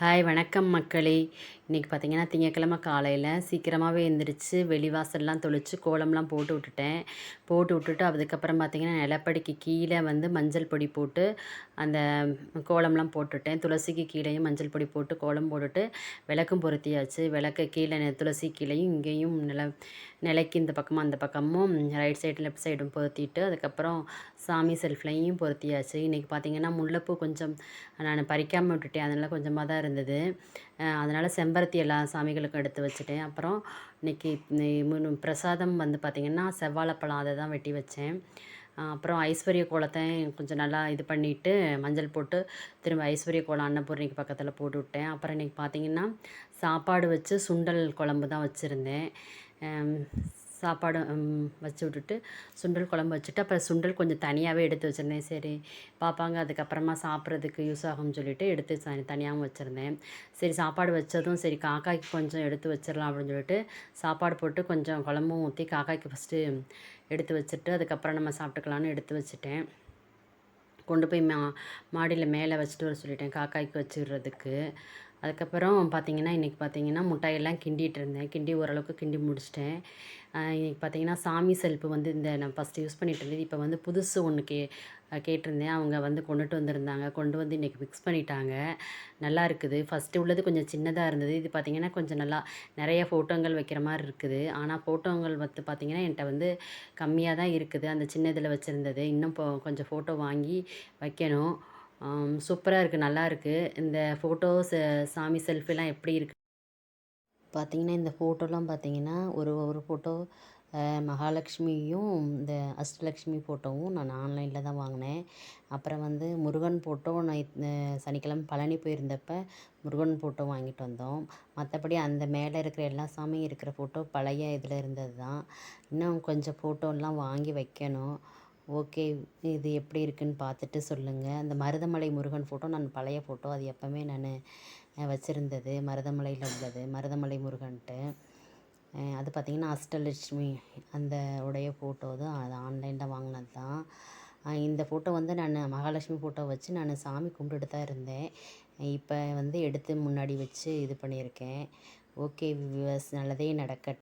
Hi வணக்கம் மக்களே. இன்றைக்கி பார்த்திங்கன்னா திங்கக்கிழமை காலையில் சீக்கிரமாகவே எழுந்திரிச்சு வெளிவாசல்லாம் தொளிச்சு கோலம்லாம் போட்டு விட்டுட்டேன். போட்டு விட்டுட்டு அதுக்கப்புறம் பார்த்திங்கன்னா நிலப்படிக்கு கீழே வந்து மஞ்சள் பொடி போட்டு அந்த கோலம்லாம் போட்டுவிட்டேன் துளசிக்கு கீழேயும் மஞ்சள் பொடி போட்டு கோலம் போட்டுட்டு விளக்கும் பொருத்தியாச்சு. விளக்கு கீழே துளசி கீழேயும் இங்கேயும் நில நிலைக்கு இந்த பக்கமும் அந்த பக்கமும் ரைட் சைடு லெஃப்ட் சைடும் பொருத்திட்டு அதுக்கப்புறம் சாமி செல்ஃப்லையும் பொருத்தியாச்சு. இன்றைக்கி பார்த்தீங்கன்னா முல்லைப்பூ கொஞ்சம் நான் பறிக்காமல் விட்டுட்டேன். அதனால் கொஞ்சமாக தான் இருந்தது. அதனால் செம்பருத்தி எல்லா சாமிகளுக்கும் எடுத்து வச்சுட்டேன். அப்புறம் இன்றைக்கி பிரசாதம் வந்து பார்த்திங்கன்னா செவ்வாழைப்பழம் அதை தான் வெட்டி வச்சேன். அப்புறம் ஐஸ்வர்ய கோலத்தை கொஞ்சம் நல்லா இது பண்ணிவிட்டு மஞ்சள் போட்டு திரும்ப ஐஸ்வர்ய கோலம் அன்னபூர்ணிக்கு பக்கத்தில் போட்டு விட்டேன். அப்புறம் இன்றைக்கி பார்த்திங்கன்னா சாப்பாடு வச்சு சுண்டல் குழம்பு தான் வச்சுருந்தேன். சாப்பாடு வச்சு விட்டுட்டு சுண்டல் குழம்பு வச்சுட்டு அப்புறம் சுண்டல் கொஞ்சம் தனியாகவே எடுத்து வச்சுருந்தேன். சரி பார்ப்பாங்க அதுக்கப்புறமா சாப்பிட்றதுக்கு யூஸ் ஆகும்னு சொல்லிட்டு எடுத்து தனி தனியாகவும் வச்சுருந்தேன். சரி சாப்பாடு வச்சதும் சரி காக்காய்க்கு கொஞ்சம் எடுத்து வச்சிடலாம் அப்படின்னு சொல்லிட்டு சாப்பாடு போட்டு கொஞ்சம் குழம்பும் ஊற்றி காக்காய்க்கு ஃபஸ்ட்டு எடுத்து வச்சுட்டு அதுக்கப்புறம் நம்ம சாப்பிட்டுக்கலான்னு எடுத்து வச்சுட்டேன். கொண்டு போய் மா மாடியில் மேலே வச்சுட்டு வர சொல்லிட்டேன் காக்காய்க்கு வச்சுடுறதுக்கு அதுக்கப்புறம் பார்த்திங்கன்னா இன்றைக்கி பார்த்திங்கன்னா முட்டாயெல்லாம் கிண்டிகிட்டு இருந்தேன். கிண்டி ஓரளவுக்கு கிண்டி முடிச்சிட்டேன். இன்றைக்கி பார்த்திங்கன்னா சாமி செல்ப்பு வந்து இந்த நான் ஃபஸ்ட்டு யூஸ் பண்ணிகிட்டு இருந்தது. இப்போ வந்து புதுசு ஒன்று கே கேட்டிருந்தேன். அவங்க வந்து கொண்டுட்டு வந்திருந்தாங்க. கொண்டு வந்து இன்றைக்கி ஃபிக்ஸ் பண்ணிட்டாங்க. நல்லா இருக்குது. ஃபஸ்ட்டு உள்ளது கொஞ்சம் சின்னதாக இருந்தது. இது பார்த்திங்கன்னா கொஞ்சம் நல்லா நிறைய ஃபோட்டோங்கள் வைக்கிற மாதிரி இருக்குது. ஆனால் ஃபோட்டோங்கள் வந்து பார்த்திங்கன்னா என்கிட்ட வந்து கம்மியாக தான் இருக்குது. அந்த சின்ன இதில் வச்சுருந்தது. இன்னும் இப்போ கொஞ்சம் ஃபோட்டோ வாங்கி வைக்கணும். சூப்பராக இருக்குது நல்லா இருக்குது இந்த ஃபோட்டோஸ் சாமி செல்ஃபிலாம் எப்படி இருக்குது பார்த்தீங்கன்னா இந்த ஃபோட்டோலாம் பார்த்தீங்கன்னா ஒரு ஒரு ஃபோட்டோ மகாலட்சுமியும் இந்த அஷ்டலக்ஷ்மி ஃபோட்டோவும் நான் ஆன்லைனில் தான் வாங்கினேன். அப்புறம் வந்து முருகன் ஃபோட்டோ நான் சனிக்கிழமை பழனி போயிருந்தப்ப முருகன் ஃபோட்டோ வாங்கிட்டு வந்தோம். மற்றபடி அந்த மேலே இருக்கிற எல்லா சாமியும் இருக்கிற ஃபோட்டோ பழைய இதில் இருந்தது தான் இன்னும் கொஞ்சம் ஃபோட்டோலாம் வாங்கி வைக்கணும். ஓகே இது எப்படி இருக்குதுன்னு பார்த்துட்டு சொல்லுங்கள் அந்த மருதமலை முருகன் ஃபோட்டோ நான் பழைய ஃபோட்டோ அது எப்போவுமே நான் வச்சுருந்தது. மருதமலையில் உள்ளது. மருதமலை முருகன்ட்டு. அது பார்த்திங்கன்னா அஷ்டலட்சுமி அந்த உடைய ஃபோட்டோ தான். அது ஆன்லைனில் வாங்கினது தான். இந்த ஃபோட்டோ வந்து நான் மகாலட்சுமி ஃபோட்டோ வச்சு நான் சாமி கும்பிட்டுட்டு தான் இருந்தேன். இப்போ வந்து எடுத்து முன்னாடி வச்சு இது பண்ணியிருக்கேன். ஓகே வியூவர்ஸ் நல்லதே நடக்கட்டும்.